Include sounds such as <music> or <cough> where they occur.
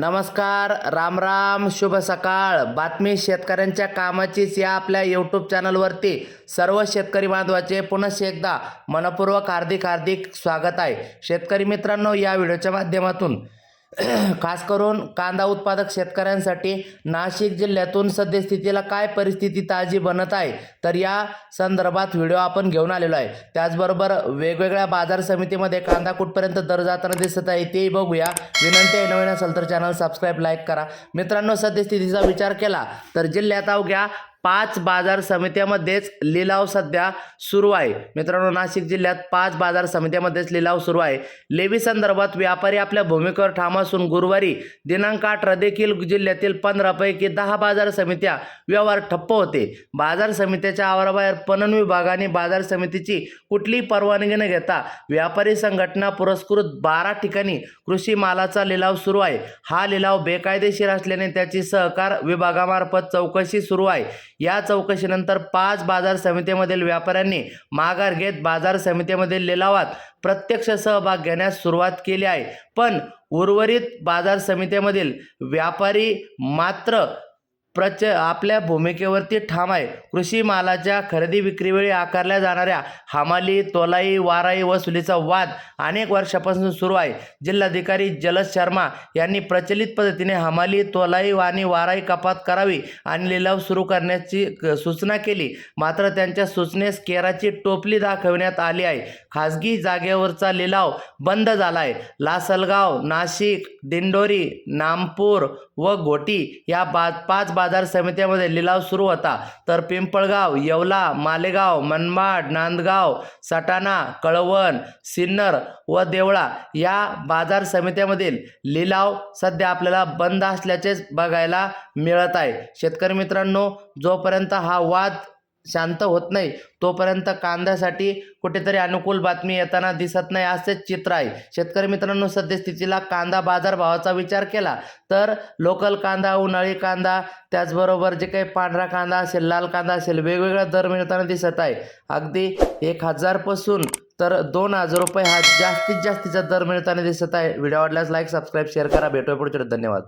नमस्कार राम राम शुभ सकाळ. बातमी शेतकऱ्यांच्या कामाचीच या आपल्या यूट्यूब चॅनलवरती सर्व शेतकरी बांधवाचे पुनश्च एकदा मनपूर्वक हार्दिक हार्दिक स्वागत आहे. शेतकरी मित्रांनो या व्हिडिओच्या माध्यमातून <clears throat> खास करून कांदा उत्पादक शेतकऱ्यांसाठी नाशिक जिल्ह्यातून सद्यस्थितीला काय परिस्थिती ताजी बनत आहे तर या संदर्भात व्हिडिओ आपण घेऊन आलेलो आहे. त्याचबरोबर वेगवेगळ्या बाजार समितीमध्ये कांदा कुठपर्यंत दर जाताना दिसत आहे तेही बघूया. विनंती आहे नवीन असेल तर चॅनल सबस्क्राईब लाईक करा. मित्रांनो सद्यस्थितीचा विचार केला तर जिल्ह्यात अवघ्या पाच बाजार समित्यामध्येच लिलाव सध्या सुरू आहे. मित्रांनो नाशिक जिल्ह्यात पाच बाजार समित्यामध्येच लिलाव सुरू आहे. लेवी संदर्भात व्यापारी आपल्या भूमिकेवर ठाम असून गुरुवारी दिनांक अठरा देखील जिल्ह्यातील पंधरापैकी दहा बाजार समित्या व्यवहार ठप्प होते. बाजार समित्याच्या आवाराबाहेर पणन विभागाने बाजार समितीची कुठलीही परवानगी न घेता व्यापारी संघटना पुरस्कृत बारा ठिकाणी कृषी मालाचा लिलाव सुरू आहे. हा लिलाव बेकायदेशीर असल्याने त्याची सहकार विभागामार्फत चौकशी सुरू आहे. या चौकशीनंतर पाच बाजार समितीमधील व्यापाऱ्यांनी माघार घेत बाजार समितीमधील लिलावात प्रत्यक्ष सहभाग घेण्यास सुरुवात केली आहे. पण उर्वरित बाजार समितीमधील व्यापारी मात्र प्रच आपल्या भूमिकेवरती ठाम आहे. कृषी मालाच्या खरेदी विक्रीवेळी आकारल्या जाणाऱ्या हमाली तोलाई वाराई वसुलीचा वाद अनेक वर्षापासून सुरू आहे. जिल्हाधिकारी जलद शर्मा यांनी प्रचलित पद्धतीने हमाली तोलाई आणि वाराई कपात करावी आणि लिलाव सुरू करण्याची क- सूचना केली. मात्र त्यांच्या सूचनेस केराची टोपली दाखवण्यात आली आहे. खाजगी जागेवरचा लिलाव बंद झाला आहे लासलगाव नाशिक दिंडोरी नामपूर व घोटी या बा पाच बाजार समित्यामध्ये लिलाव सुरू होता. तर पिंपळगाव येवला मालेगाव मनमाड नांदगाव सटाणा कळवण सिन्नर व देवळा या बाजार समित्यामधील लिलाव सध्या आपल्याला बंद असल्याचेच बघायला मिळत आहे. शेतकरी मित्रांनो जोपर्यंत हा वाद शांत होत नाही. तोपर्यंत कांद्यासाठी कुठेतरी अनुकूल बातमी येताना दिसत नाही असेच चित्र आहे. शेतकरी मित्रांनो सद्यस्थितीला कांदा बाजारभावाचा विचार केला तर लोकल कांदा उन्हाळी कांदा त्याचबरोबर जे काही पांढरा कांदा असेल लाल कांदा असेल वेगवेगळा दर मिळताना दिसत आहे. अगदी एक हजारपासून तर दोन हजार रुपये हा जास्तीत जास्तीचा दर मिळताना दिसत आहे. व्हिडिओ आवडल्यास लाईक सबस्क्राईब शेअर करा. भेटूया पुढच्या धन्यवाद.